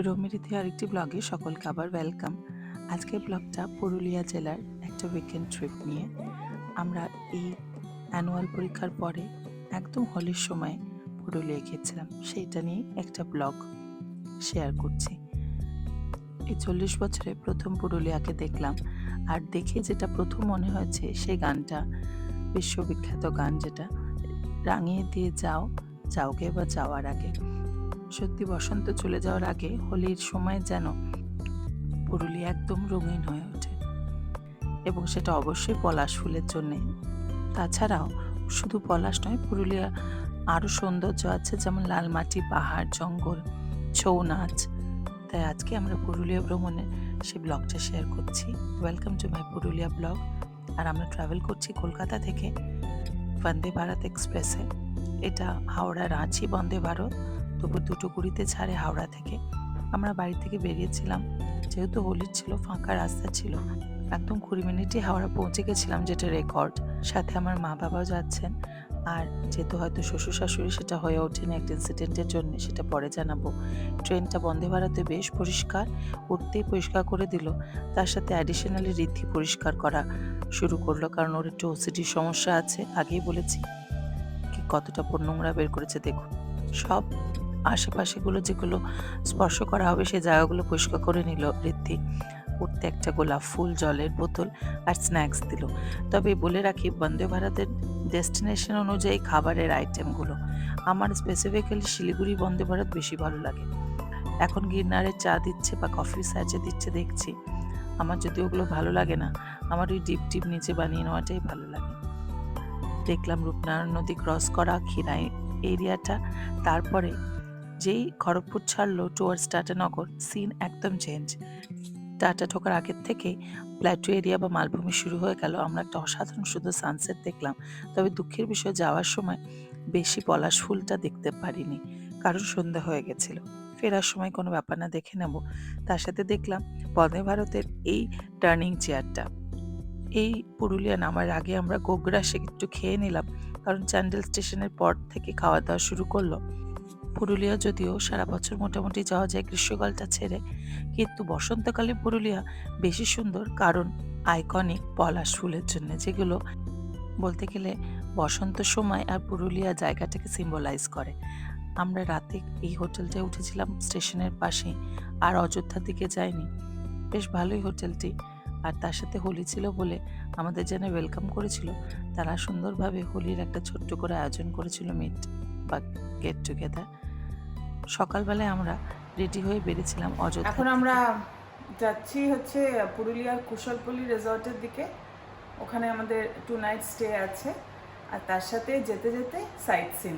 রমিরিতে আরেকটি ব্লগে সকলকে আবার ওয়েলকাম আজকের ব্লগটা পুরুলিয়া জেলার একটা উইকেন্ড ট্রিপ নিয়ে। আমরা এই অ্যানুয়াল পরীক্ষার পরে একদম হোলির সময় পুরুলিয়া গিয়েছিলাম। সেইটা নিয়ে একটা ব্লগ শেয়ার করছি। এই চল্লিশ বছরে প্রথম পুরুলিয়াকে দেখলাম। আর দেখে যেটা প্রথম মনে হয়েছে, সেই গানটা, বিশ্ববিখ্যাত গান যেটা, রাঙিয়ে দিয়ে যাও, যাওগে বা যাওয়ার আগে। সত্যি বসন্ত চলে যাওয়ার আগে হোলির সময় যেন পুরুলিয়া একদম রঙিন হয়ে ওঠে এবং সেটা অবশ্যই পলাশ ফুলের জন্যে। তাছাড়াও শুধু পলাশ নয়, পুরুলিয়া আরও সৌন্দর্য আছে, যেমন লাল মাটি, পাহাড়, জঙ্গল, ছৌ নাচ। তাই আজকে আমরা পুরুলিয়া ভ্রমণের সেই ব্লগটা শেয়ার করছি। Welcome to my Purulia blog আর আমরা ট্রাভেল করছি কলকাতা থেকে বন্দে ভারত এক্সপ্রেসে এটা হাওড়া, রাঁচি, বন্দে ভারত। দুপুর দুটো কুড়িতে ছাড়ে হাওড়া থেকে। আমরা বাড়ি থেকে বেরিয়েছিলাম। যেহেতু হোলির ছিল, ফাঁকা রাস্তা ছিল। একদম কুড়ি মিনিটে হাওড়া পৌঁছে গেছিলাম যেটা রেকর্ড সাথে আমার মা বাবাও যাচ্ছেন। আর যেহেতু হয়তো শ্বশুর শাশুড়ি সেটা হয়ে ওঠেনি, একটা ইনসিডেন্টের জন্য সেটা পরে জানাব। ট্রেনটা বন্দে ভারতে বেশ পরিষ্কার, উঠতেই পরিষ্কার করে দিল। তার সাথে অ্যাডিশনালি রীতি পরিষ্কার করা শুরু করল, কারণ ওর একটু ওসিডির সমস্যা আছে, আগেই বলেছি। কি কতটা নোংরা বের করেছে দেখুন। সব আশেপাশেগুলো যেগুলো স্পর্শ করা হবে সেই জায়গাগুলো পরিষ্কার করে নিল ঋদ্ধি উঠতে একটা গোলাপ ফুল, জলের বোতল আর স্ন্যাক্স দিল। তবে বলে রাখি, বন্দে ভারতের ডেস্টিনেশন অনুযায়ী খাবারের আইটেমগুলো আমার স্পেসিফিক্যালি শিলিগুড়ি, বন্দে ভারত বেশি ভালো লাগে। এখন গিরনারে চা দিচ্ছে বা কফি সার্চে দিচ্ছে দেখছি। আমার যদি ওগুলো ভালো লাগে না, আমার ওই ডিপ ডিপ নিচে বানিয়ে নেওয়াটাই ভালো লাগে। দেখলাম রূপনারায়ণ নদী ক্রস করা খিরাই এরিয়াটা তারপরে যেই খড়গপুর ছাড়লো টুয়ার্ডস টাটানগর। সিন একদম চেঞ্জ টাটা ঢোকার আগের থেকে প্ল্যাটু এরিয়া বা মালভূমি শুরু হয়ে গেল। আমরা একটা অসাধারণ শুধু সানসেট দেখলাম। তবে দুঃখের বিষয়, যাওয়ার সময় বেশি পলাশ ফুলটা দেখতে পারিনি। কারণ সন্ধ্যা হয়ে গেছিল। ফেরার সময় কোনো ব্যাপার না, দেখে নেব। তার সাথে দেখলাম বন্দে ভারতের এই টার্নিং চেয়ারটা এই পুরুলিয়া নামার আগে আমরা গোগ্রাসে একটু খেয়ে নিলাম। কারণ চ্যান্ডেল স্টেশনের পর থেকে খাওয়া দাওয়া শুরু করল। পুরুলিয়া যদিও সারা বছর মোটামুটি যাওয়া যায় গ্রীষ্মকালটা ছেড়ে, কিন্তু বসন্তকালে পুরুলিয়া বেশি সুন্দর কারণ আইকনিক পলাশ ফুলের জন্য, যেগুলো বলতে গেলে বসন্ত সময় আর পুরুলিয়া জায়গাটাকে সিম্বলাইজ করে। আমরা রাতে এই হোটেলটায় উঠেছিলাম স্টেশনের পাশে আর অযোধ্যার দিকে যাইনি। বেশ ভালোই হোটেলটি। আর তার সাথে হোলি ছিল বলে আমাদের যেন ওয়েলকাম করেছিল। তারা সুন্দরভাবে হোলির একটা ছোট্ট করে আয়োজন করেছিল মিট বা গেট টুগেদার সকালবেলায় আমরা রেডি হয়ে বেরিয়েছিলাম অযোধ্যা এখন আমরা যাচ্ছি হচ্ছে পুরুলিয়ার কুশলপল্লী রিসর্টের দিকে। ওখানে আমাদের টু নাইট স্টে আছে। আর তার সাথে যেতে যেতে সাইট সিন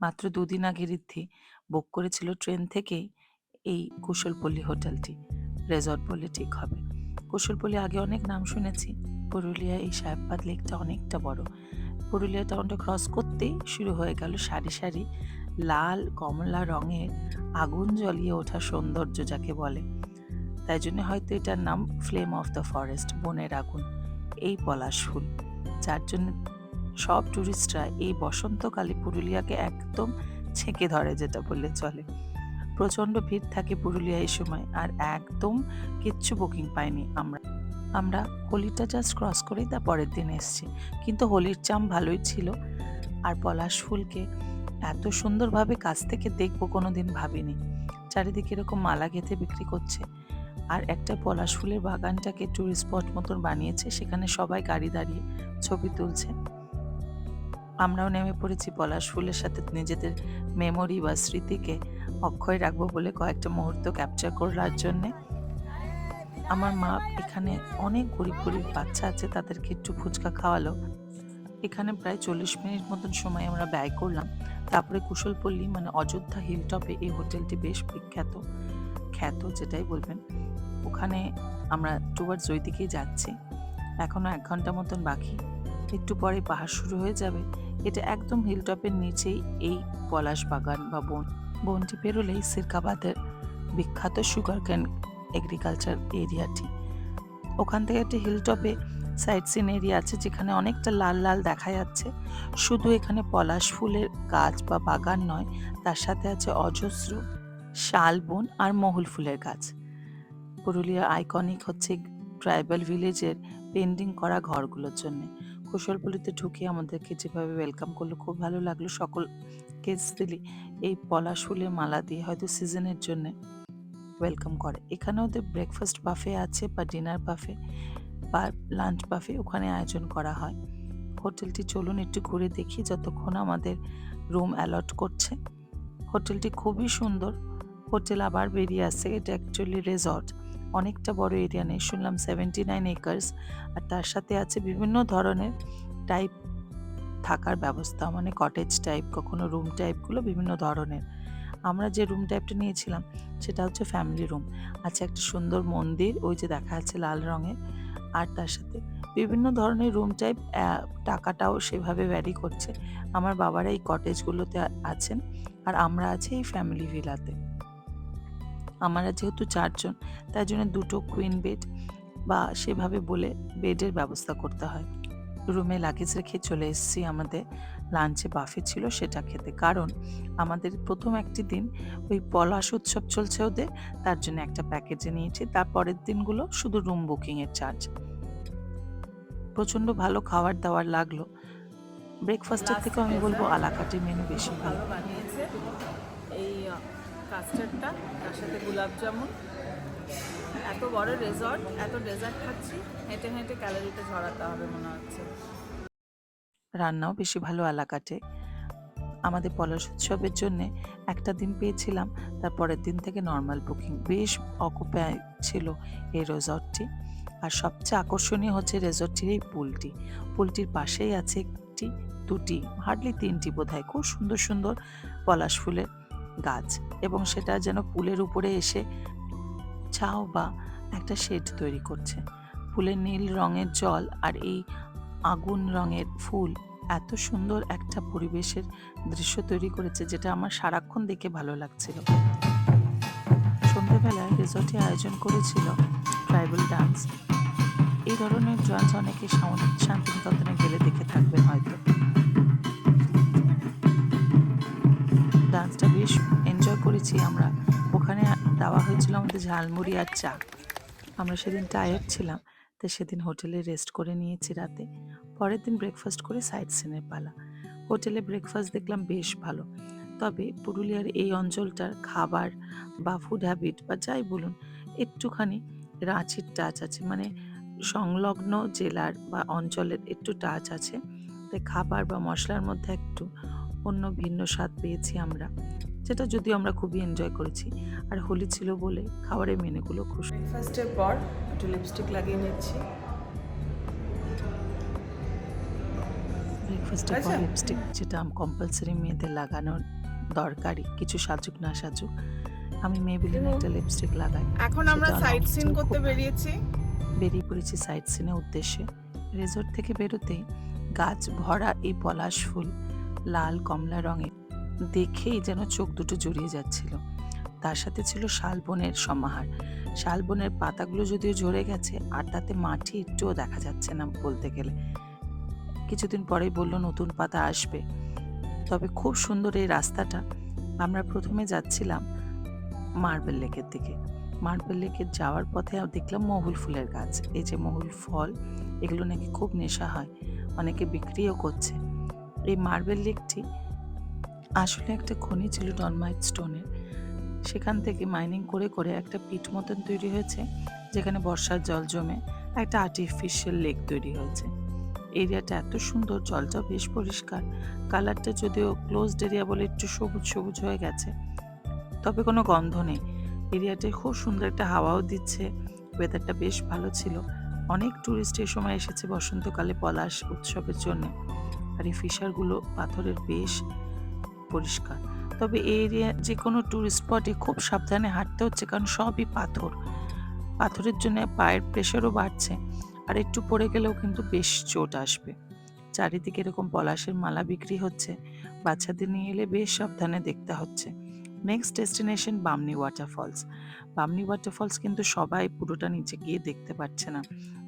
মাত্র দুদিন আগে ঋদ্ধি বুক করেছিল ট্রেন থেকেই এই কুশলপল্লী হোটেলটি। রেজর্ট বলে ঠিক হবে। কুশলপল্লী আগে অনেক নাম শুনেছি। পুরুলিয়া এই সাহেববাদ লেকটা অনেকটা বড়। পুরুলিয়া টাউনটা ক্রস করতেই শুরু হয়ে গেল সারি সারি লাল কমলা রঙের আগুন জ্বলিয়ে ওঠা সৌন্দর্য যাকে বলে। তাই জন্য হয়তো এটার নাম ফ্লেম অফ দ্য ফরেস্ট, বনের আগুন, এই পলাশ ফুল। যার জন্য সব ট্যুরিস্টরা এই বসন্তকালে পুরুলিয়াকে একদম ছেঁকে ধরে যেটা বললে চলে। প্রচণ্ড ভিড় থাকে পুরুলিয়া এই সময়, আর একদম কিচ্ছু বুকিং পাইনি আমরা। আমরা হোলিটা জাস্ট ক্রস করেই তা পরের দিন এসছি। কিন্তু হোলির চাম ভালোই ছিল। আর পলাশ ফুলকে এত সুন্দরভাবে কাছ থেকে দেখব কোনো দিন ভাবিনি। চারিদিকে এরকম মালা গেঁথে বিক্রি করছে। আর একটা পলাশ ফুলের বাগানটাকে টুরিস্ট স্পট মতন বানিয়েছে, সেখানে সবাই গাড়ি দাঁড়িয়ে ছবি তুলছে। আমরাও নেমে পড়েছি পলাশ ফুলের সাথে। নিজেদের মেমোরি বা স্মৃতিকে অক্ষয় রাখব বলে কয়েকটা মুহূর্ত ক্যাপচার করার জন্যে। আমার মা এখানে অনেক গরিব গরিব বাচ্চা আছে, তাদেরকে একটু ফুচকা খাওয়ালো। এখানে প্রায় চল্লিশ মিনিট মতন সময় আমরা ব্যয় করলাম। তারপরে কুশলপল্লী মানে অযোধ্যা হিলটপে এই হোটেলটি বেশ বিখ্যাত। খ্যাত যেটাই বলবেন। ওখানে আমরা টুয়ার্ডস ওই দিকেই যাচ্ছি। এখনও এক ঘণ্টা মতন বাকি। একটু পরে পাহাড় শুরু হয়ে যাবে। এটা একদম হিলটপের নিচেই এই পলাশ বাগান বা বন। বনটি পেরোলেই সিরকাবাদের বিখ্যাত সুগার ক্যান এগ্রিকালচার এরিয়াটি ওখান থেকে একটি হিলটপে সাইড সিন এরিয়া আছে যেখানে অনেকটা লাল লাল দেখা যাচ্ছে। শুধু এখানে পলাশ ফুলের গাছ বা বাগান নয়, তার সাথে আছে অজস্র শালবন আর মহুল ফুলের গাছ। পুরুলিয়া আইকনিক হচ্ছে ট্রাইবাল ভিলেজের পেন্ডিং করা ঘরগুলোর জন্য। কুশলপল্লিতে ঢুকে আমাদেরকে যেভাবে ওয়েলকাম করল, খুব ভালো লাগল। সকল কেসদিলি এই পলাশ ফুলের মালা দিয়ে হয়তো সিজনের জন্য ওয়েলকাম করে। এখানে ওদের ব্রেকফাস্ট বাফে আছে বা ডিনার বাফে বা লাঞ্চ বাফে ওখানে আয়োজন করা হয়। হোটেলটি চলুন একটু ঘুরে দেখি যতক্ষণ আমাদের রুম অ্যালট করছে। হোটেলটি খুবই সুন্দর। হোটেল আবার বেরিয়ে আসছে। এটা অ্যাকচুয়ালি রেজর্ট অনেকটা বড় এরিয়া নেই। শুনলাম সেভেন্টি নাইন একর্স আর তার সাথে আছে বিভিন্ন ধরনের টাইপ থাকার ব্যবস্থা। মানে কটেজ টাইপ কখনো রুম টাইপগুলো বিভিন্ন ধরনের। আমরা যে রুম টাইপটা নিয়েছিলাম, সেটা হচ্ছে ফ্যামিলি রুম আছে একটা সুন্দর মন্দির। ওই যে দেখা যাচ্ছে লাল রঙের। আর তার সাথে বিভিন্ন ধরনের রুম টাইপ টাকাটাও সেভাবে ভ্যারি করছে। আমার বাবারা এই কটেজগুলোতে আছেন আর আমরা আছি এই ফ্যামিলি ভিলাতে আমরা যেহেতু চারজন, তাই জন্য দুটো কুইন বেড বা সেভাবে বলে বেডের ব্যবস্থা করতে হয়। রুমে লাগেজ রেখে চলে এসেছি। আমাদের লাঞ্চে বাফে ছিল সেটা খেতে। কারণ আমাদের প্রথম একটি দিন ওই পলাশ উৎসব চলছে ওদের, তার জন্য একটা প্যাকেজে নিয়েছি। তারপরের দিনগুলো শুধু রুম বুকিংয়ের চার্জ প্রচণ্ড ভালো খাবার দাবার লাগল। ব্রেকফাস্টের থেকেও আমি বলব আলাকাটের মেনু বেশি ভালো। ভালো বানিয়েছে। এই কাস্টার্ডটা তার সাথে গোলাপ জামুন এত বড় রেজর্ট এত ডেজার্ট খাচ্ছি, হেঁটে হেঁটে ক্যালোরিতে ঝরাতে হবে মনে হচ্ছে। রান্নাও বেশি ভালো আলাকাটে। আমাদের পলাশ উৎসবের জন্য একটা দিন পেয়েছিলাম তারপরের দিন থেকে নর্মাল বুকিং বেশ অকুপায় ছিল এই রিসর্টটি আর সবচেয়ে আকর্ষণীয় হচ্ছে রিসর্টটির এই পুলটি। পুলটির পাশেই আছে একটি, দুটি হার্ডলি তিনটি বোধহয়, খুব সুন্দর সুন্দর পলাশ ফুলের গাছ। এবং সেটা যেন পুলের উপরে এসে ছাও বা একটা শেড তৈরি করছে। ফুলের নীল রঙের জল আর এই আগুন রঙের ফুল এত সুন্দর একটা পরিবেশের দৃশ্য তৈরি করেছে, যেটা আমার সারাক্ষণ দেখে ভালো লাগছিল। সন্ধ্যেবেলায় রিসর্টে আয়োজন করেছিল ট্রাইবাল ডান্স এই ধরনের ডান্স অনেকে শান- শান্তিনিকেতনে গেলে দেখে থাকবেন হয়তো। ডান্সটা বেশ এনজয় করেছি আমরা। ওখানে দেওয়া হয়েছিল আমাদের ঝালমুড়ি আর চা। আমরা সেদিন টায়ার্ড ছিলাম তাই সেদিন হোটেলে রেস্ট করে নিয়েছি রাতে। পরের দিন ব্রেকফাস্ট করে সাইড সিনের পালা। হোটেলে ব্রেকফাস্ট দেখলাম বেশ ভালো। তবে পুরুলিয়ার এই অঞ্চলটার খাবার বা ফুড হ্যাবিট বা যাই বলুন, একটুখানি রাঁচির টাচ আছে। মানে সংলগ্ন জেলার বা অঞ্চলের একটু টাচ আছে। তাই খাবার বা মশলার মধ্যে একটু অন্য ভিন্ন স্বাদ পেয়েছি আমরা। যেটা যদিও আমরা খুবই এনজয় করেছি। আর হোলি ছিল বলে খাবারের মেনুগুলো খুব ব্রেকফাস্টের পর একটু লিপস্টিক লাগিয়ে নিচ্ছি। ব্রেকফাস্টের পর আচ্ছা। লিপস্টিক যেটা কম্পালসারি মেয়েদের লাগানোর দরকারি কিছু সাজুক না সাজুক। আমি মেয়েবিলিনে একটা লিপস্টিক লাগাই। এখন আমরা সাইট সিন করতে বেরিয়েছি। বেরিয়ে পড়েছি সাইট সিনের উদ্দেশ্যে। রেজর্ট থেকে বেরোতেই গাছ ভরা এই পলাশ ফুল লাল কমলা রঙের দেখেই যেন চোখ দুটো জড়িয়ে যাচ্ছিল। তার সাথে ছিল শালবনের সমাহার। শালবনের পাতাগুলো যদিও ঝরে গেছে, আর তাতে মাটি একটুও দেখা যাচ্ছে না বলতে গেলে। কিছুদিন পরেই বলল, নতুন পাতা আসবে। তবে খুব সুন্দর এই রাস্তাটা। আমরা প্রথমে যাচ্ছিলাম মার্বেল লেকের দিকে। মার্বেল লেকে যাওয়ার পথে দেখলাম মহুল ফুলের গাছ। এই যে মহুল ফল, এগুলো নাকি খুব নেশা হয়। অনেকে বিক্রিও করছে। এই মার্বেল লেকটি আসলে একটা খনি ছিল ডনমাইট স্টোনের সেখান থেকে মাইনিং করে করে একটা পিট মতন তৈরি হয়েছে, যেখানে বর্ষার জল জমে একটা আর্টিফিশিয়াল লেক তৈরি হয়েছে। এরিয়াটা এত সুন্দর, জলটাও বেশ পরিষ্কার। কালারটা যদিও ক্লোজড এরিয়া বলে একটু সবুজ সবুজ হয়ে গেছে, তবে কোনো গন্ধ নেই। এরিয়াটায় খুব সুন্দর একটা হাওয়াও দিচ্ছে ওয়েদারটা বেশ ভালো ছিল। অনেক ট্যুরিস্ট এই সময় এসেছে বসন্তকালে পলাশ উৎসবের জন্য। আর এই ফিশারগুলো পাথরের বেশ পরিষ্কার। তবে এই এরিয়া যে কোনো ট্যুরিস্ট স্পটে খুব সাবধানে হাঁটতে হচ্ছে কারণ সবই পাথর। পাথরের জন্য পায়ের প্রেশারও বাড়ছে আর একটু পড়ে গেলেও কিন্তু বেশ চোট আসবে। চারিদিকে এরকম পলাশের মালা বিক্রি হচ্ছে। বাচ্চাদের নিয়ে এলে বেশ সাবধানে দেখতে হচ্ছে। Next destination Bamni waterfalls Bamni waterfalls কিন্তু সবাই পুরোটা নিচে গিয়ে দেখতে পাচ্ছে না।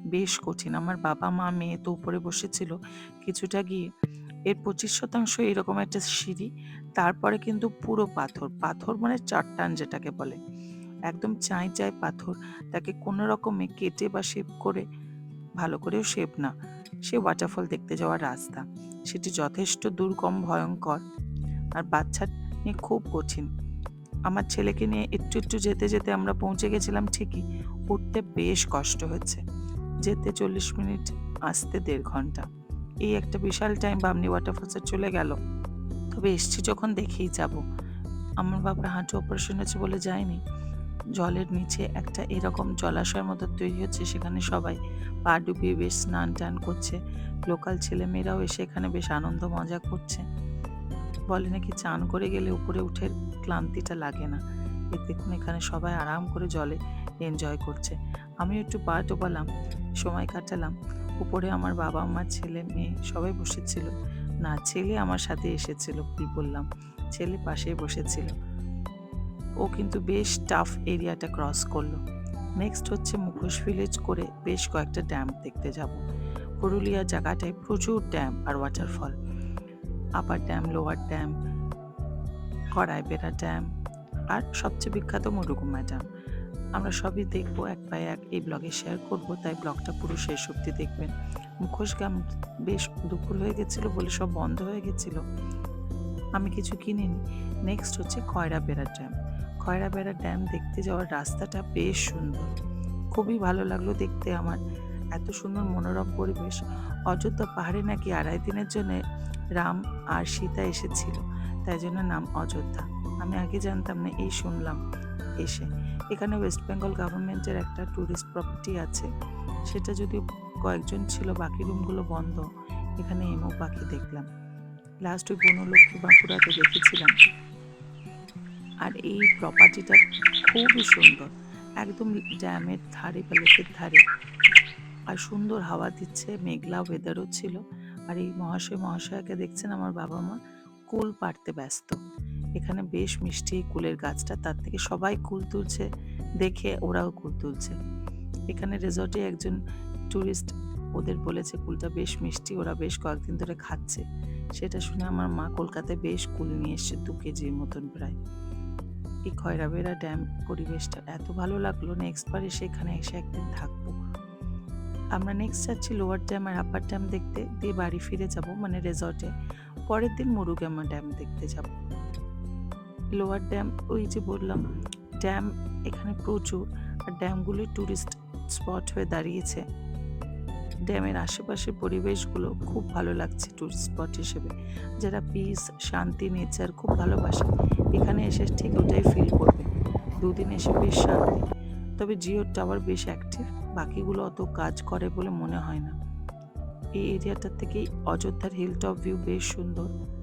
বেশ কঠিন। আমার বাবা মা মেয়ে তো উপরে বসেছিল। কিছুটা গিয়ে এর পঁচিশ শতাংশ এরকম একটা সিঁড়ি, তারপরে কিন্তু পুরো পাথর। পাথর মানে চট্টান যেটাকে বলে। একদম চাই চাই পাথর। তাকে কোনো রকমে কেটে বা শেপ করে ভালো করেও শেপ না। সে ওয়াটারফল দেখতে যাওয়ার রাস্তা। সেটি যথেষ্ট দুর্গম, ভয়ঙ্কর। আর বাচ্চা নিয়ে খুব কঠিন। আমার ছেলেকে নিয়ে একটু একটু যেতে যেতে আমরা পৌঁছে গেছিলাম ঠিকই। উঠতে বেশ কষ্ট হয়েছে। যেতে চল্লিশ মিনিট, আসতে দেড় ঘণ্টা। এই একটা বিশাল টাইম বামনি ওয়াটারফলসে চলে গেল। তবে এসছি যখন দেখেই যাব। আমার বাবার হাঁটু অপারেশন হয়েছে বলে যায়নি। জলের নিচে একটা এরকম জলাশয়ের মতো তৈরি হচ্ছে, সেখানে সবাই পা ডুবিয়ে বেশ স্নান টান করছে। লোকাল ছেলেমেয়েরাও এসে এখানে বেশ আনন্দ মজা করছে। বলে নাকি চান করে গেলে উপরে উঠে ক্লান্তিটা লাগে না। এই দেখুন এখানে সবাই আরাম করে জলে এনজয় করছে। আমি একটু পা টোপালাম সময় কাটালাম। উপরে আমার বাবা আমার ছেলে, মেয়ে সবাই বসেছিল। না, ছেলে আমার সাথে এসেছিল ভুল বললাম? ছেলে পাশে বসেছিল। ও কিন্তু বেশ টাফ এরিয়াটা ক্রস করল। নেক্সট হচ্ছে মুখোশ ভিলেজ করে বেশ কয়েকটা ড্যাম দেখতে যাব। পুরুলিয়া জায়গাটায় প্রচুর ড্যাম আর waterfall upper dam lower dam Koraibera dam আর সবচেয়ে বিখ্যাত মরুগুমা ড্যাম আমরা সবই দেখব এক পায়ে এক এই ব্লগে শেয়ার করব, তাই ব্লগটা পুরো শেষ অব্দি দেখবেন। মুখোশ গ্রাম বেশ দুপুর হয়ে গেছিল বলে সব বন্ধ হয়ে গেছিল। আমি কিছু কিনিনি। নেক্সট হচ্ছে খয়রাবেড়া ড্যাম খয়রাবেড়া ড্যাম দেখতে যাওয়ার রাস্তাটা বেশ সুন্দর। খুবই ভালো লাগল দেখতে আমার। এত সুন্দর মনোরম পরিবেশ। অযোধ্যা পাহাড়ে নাকি আড়াই দিনের জন্য রাম আর সীতা এসেছিল, তাই জন্য নাম অযোধ্যা। আমি আগে জানতাম না, এই শুনলাম এসে। এখানে ওয়েস্ট বেঙ্গল গভর্নমেন্টের একটা ট্যুরিস্ট প্রপার্টি আছে। সেটা যদি কয়েকজন ছিল, বাকি রুমগুলো বন্ধ, এখানে এমও পাখি দেখলাম। লাস্ট ওই বনলক্ষ্মী বাঁকুড়াতে দেখেছিলাম। আর এই প্রপার্টিটা খুবই সুন্দর। একদম ড্যামের ধারে বা লেকের ধারে। আর সুন্দর হাওয়া দিচ্ছে, মেঘলা ওয়েদারও ছিল। আর এই মহাশয়, মহাশয়কে দেখছেন আমার বাবা মা, কুল পাড়তে ব্যস্ত। এখানে বেশ মিষ্টি কুলের গাছটা, তার থেকে সবাই কুল তুলছে, দেখে ওরাও কুল তুলছে। এখানে রিসর্টে একজন ট্যুরিস্ট ওদের বলেছে, কুলটা বেশ মিষ্টি, ওরা বেশ কয়েকদিন ধরে খাচ্ছে। সেটা শুনে আমার মা কলকাতায় বেশ কুল নিয়ে এসছে, দু কেজির মতন প্রায়। এই খয়রাবেড়া ড্যাম পরিবেশটা এত ভালো লাগল নেক্সট বার এসে এখানে এসে একদিন থাকব। আমরা নেক্সট যাচ্ছি লোয়ার ড্যাম আর আপার ড্যাম দেখতে, দিয়ে বাড়ি ফিরে যাব মানে রেজর্টে পরের দিন মুরুগামা ড্যাম দেখতে যাব। লোয়ার ড্যাম, ওই যে বললাম, ড্যাম এখানে প্রচুর, আর ড্যামগুলি ট্যুরিস্ট স্পট হয়ে দাঁড়িয়েছে। ড্যামের আশেপাশের পরিবেশগুলো খুব ভালো লাগছে ট্যুরিস্ট স্পট হিসেবে। যারা পিস শান্তি নেচার খুব ভালোবাসে, এখানে এসে ঠিক ওটাই ফিল করবে। দুদিন এসে বেশ শান্তি। তবে জিও টাওয়ার বেশ অ্যাক্টিভ বাকিগুলো অত কাজ করে বলে মনে হয় না। এই এরিয়াটার থেকেই অযোধ্যার হিল টপ ভিউ বেশ সুন্দর।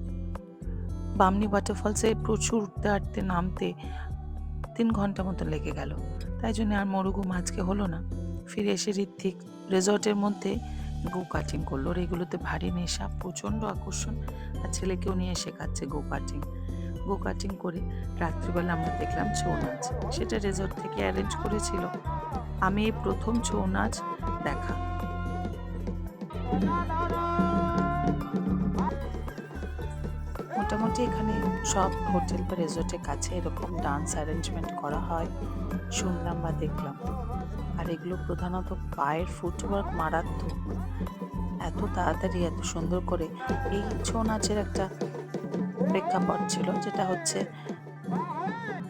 বামনি ওয়াটারফলসে প্রচুর উঠতে আটতে নামতে তিন ঘণ্টা মতো লেগে গেল। তাই জন্য আর মরুগুম আজকে হলো না। ফিরে এসে ঋত্বিক রেজর্টের মধ্যে গো কাটিং করল। আর এগুলোতে ভারী নেশা, প্রচণ্ড আকর্ষণ, আর ছেলেকেও নিয়ে শেখাচ্ছে গো কাটিং গো কাটিং করে রাত্রিবেলা আমরা দেখলাম ছৌ নাচ। সেটা রেজর্ট থেকে অ্যারেঞ্জ করেছিল। আমি এই প্রথম ছৌ নাচ দেখা। সব হোটেল বা রেজর্টের কাছে এরকম ডান্স অ্যারেঞ্জমেন্ট করা হয়। শুনলাম বা দেখলাম। আর এগুলো প্রধানত পায়ের ফুটওয়ার্ক মারাত্মক। এত তাড়াতাড়ি, এত সুন্দর করে এই ছৌ নাচের একটা প্রেক্ষাপট ছিল, যেটা হচ্ছে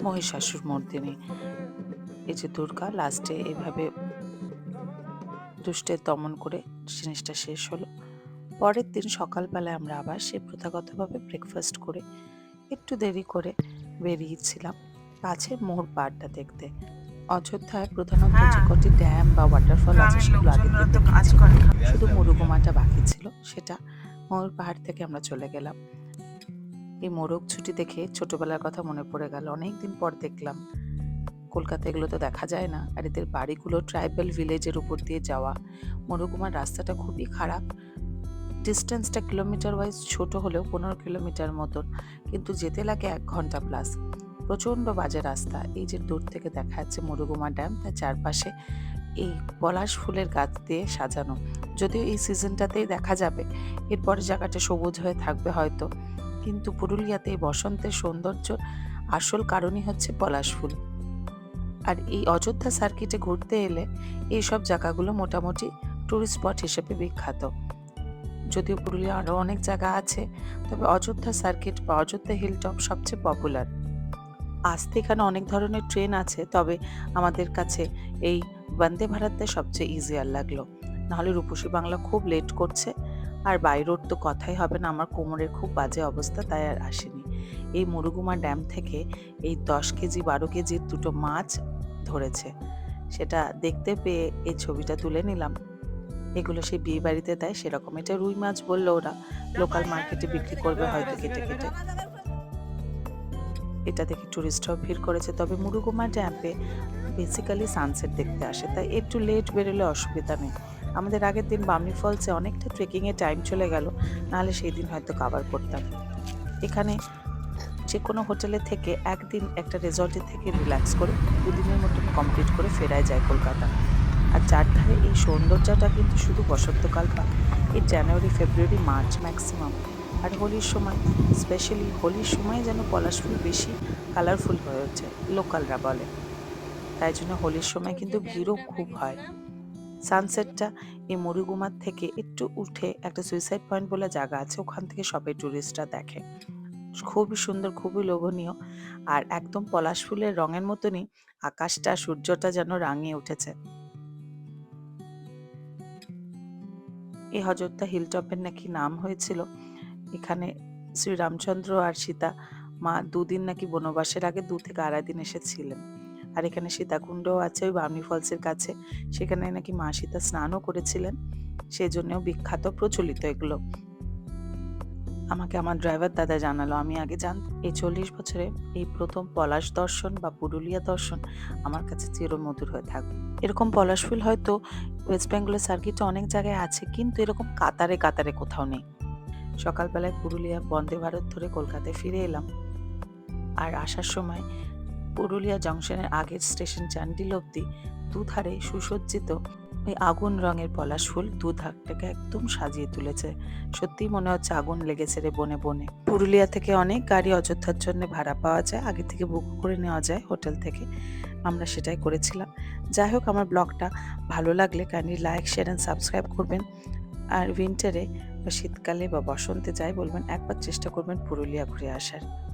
মহিষাসুর মর্দিনী। এই যে দুর্গা লাস্টে এভাবে দুষ্টের দমন করে জিনিসটা শেষ হলো। পরের দিন সকালবেলায় আমরা আবার সে প্রথাগতভাবে ব্রেকফাস্ট করে একটু দেরি করে বেরিয়েছিলাম কাছে মোর পাড়টা দেখতে। অযোধ্যায় প্রধানত যে হ্যাঁ। কটি ড্যাম বা ওয়াটারফল আছে সেগুলো দেখেছি। শুধু মরুগুমাটা বাকি ছিল সেটা ময়ূর পাহাড় থেকে আমরা চলে গেলাম। এই মোরগ ছুটি দেখে ছোটবেলার কথা মনে পড়ে গেল। অনেকদিন পর দেখলাম কলকাতা এগুলো তো দেখা যায় না। আর এদের বাড়িগুলো ট্রাইবাল ভিলেজের উপর দিয়ে যাওয়া। মরুগুমার রাস্তাটা খুবই খারাপ। ডিস্টেন্সটা কিলোমিটার ওয়াইজ ছোট হলেও পনেরো কিলোমিটার মতন, কিন্তু যেতে লাগে এক ঘণ্টা প্লাস প্রচণ্ড বাজে রাস্তা। এই যে দূর থেকে দেখা যাচ্ছে মরুগুমা ড্যাম তার চারপাশে এই পলাশ ফুলের গাছ দিয়ে সাজানো। যদিও এই সিজনটাতেই দেখা যাবে, এরপরে জায়গাটা সবুজ হয়ে থাকবে হয়তো। কিন্তু পুরুলিয়াতে এই বসন্তের সৌন্দর্য আসল কারণই হচ্ছে পলাশ ফুল। আর এই অযোধ্যা সার্কিটে ঘুরতে এলে এই সব জায়গাগুলো মোটামুটি ট্যুরিস্ট স্পট হিসেবে বিখ্যাত। যদিও পুরুলিয়া আরও অনেক জায়গা আছে, তবে অযোধ্যা সার্কিট বা অযোধ্যা হিলটপ সবচেয়ে পপুলার আসতে এখানে অনেক ধরনের ট্রেন আছে, তবে আমাদের কাছে এই বন্দে ভারতটা সবচেয়ে ইজিয়ার লাগল। নাহলে রূপসী বাংলা খুব লেট করছে, আর বাই রোড তো কথাই হবে না, আমার কোমরের খুব বাজে অবস্থা, তাই আর আসেনি। এই মুরুগুমা ড্যাম থেকে এই দশ কেজি, বারো কেজির দুটো মাছ ধরেছে। সেটা দেখতে পেয়ে এই ছবিটা তুলে নিলাম। এগুলো সে বিয়ে বাড়িতে দেয়, সেরকম এটা রুই মাছ বলল ওরা। লোকাল মার্কেটে বিক্রি করবে হয়তো কেটে কেটে। এটা দেখে টুরিস্টরাও ভিড় করেছে। তবে মুরুগুমা ড্যাম্পে বেসিক্যালি সানসেট দেখতে আসে। তাই একটু লেট বেরোলে অসুবিধা নেই। আমাদের আগের দিন বামনি ফলসে অনেকটা ট্রেকিংয়ে টাইম চলে গেল। নাহলে সেই দিন হয়তো কাভার করতাম। এখানে যে কোনো হোটেলে থেকে একদিন একটা রেজর্টে থেকে রিল্যাক্স করে দুদিনের মতন কমপ্লিট করে ফেরায় যায় কলকাতা। আর চারধারে এই সৌন্দর্যটা কিন্তু শুধু বসন্তকাল বা এই জানুয়ারি, ফেব্রুয়ারি, মার্চ ম্যাক্সিমাম আর হোলির সময় স্পেশালি হোলির সময় যেন পলাশ ফুল বেশি কালারফুল হয়ে ওঠে লোকালরা বলে। তাই জন্য হোলির সময় কিন্তু ভিড়ও খুব হয়। সানসেটটা এই মরুগুমার থেকে একটু উঠে একটা সুইসাইড পয়েন্ট বলে জায়গা আছে, ওখান থেকে সবাই টুরিস্টরা দেখে। খুবই সুন্দর, খুবই লোভনীয়। আর একদম পলাশ ফুলের রঙের মতনই আকাশটা, সূর্যটা যেন রাঙিয়ে উঠেছে। এই অযোধ্যা হিলটপের নাকি নাম হয়েছিল। এখানে শ্রীরামচন্দ্র আর সীতা মা দুদিন নাকি বনবাসের আগে দু থেকে আড়াই দিন এসেছিলেন। আর এখানে সীতাকুণ্ডও আছে, ওই বামনি ফলসের কাছে। সেখানে নাকি মা সীতা স্নানও করেছিলেন। সেজন্যও বিখ্যাত প্রচলিত এগুলো। আমাকে আমার ড্রাইভার দাদা জানালো, আমি আগে জান এই চল্লিশ বছরে এই প্রথম পলাশ দর্শন বা পুরুলিয়া দর্শন আমার কাছে চিরমধুর হয়ে থাকবে। এরকম পলাশ ফুল হয়তো ওয়েস্ট বেঙ্গলের সার্কিটে অনেক জায়গায় আছে, কিন্তু এরকম কাতারে কাতারে কোথাও নেই। সকালবেলায় পুরুলিয়া বন্দে ভারত ধরে কলকাতায় ফিরে এলাম। আর আসার সময় পুরুলিয়া জংশনের আগের স্টেশন চান্ডিল অব্দি দুধারে সুসজ্জিত ওই আগুন রঙের পলাশ ফুল দুধারটাকে একদম সাজিয়ে তুলেছে। সত্যি মনে হচ্ছে আগুন লেগেছে রে বনে বনে। পুরুলিয়া থেকে অনেক গাড়ি অযোধ্যার জন্য ভাড়া পাওয়া যায়, আগে থেকে বুক করে নেওয়া যায় হোটেল থেকে। আমরা সেটাই করেছিলাম। যাই হোক, আমার ব্লগটা ভালো লাগলে kindly like share and subscribe করবেন। আর উইন্টারে বা শীতকালে বা বসন্তে যাই বলবেন, একবার চেষ্টা করবেন পুরুলিয়া ঘুরে আসার।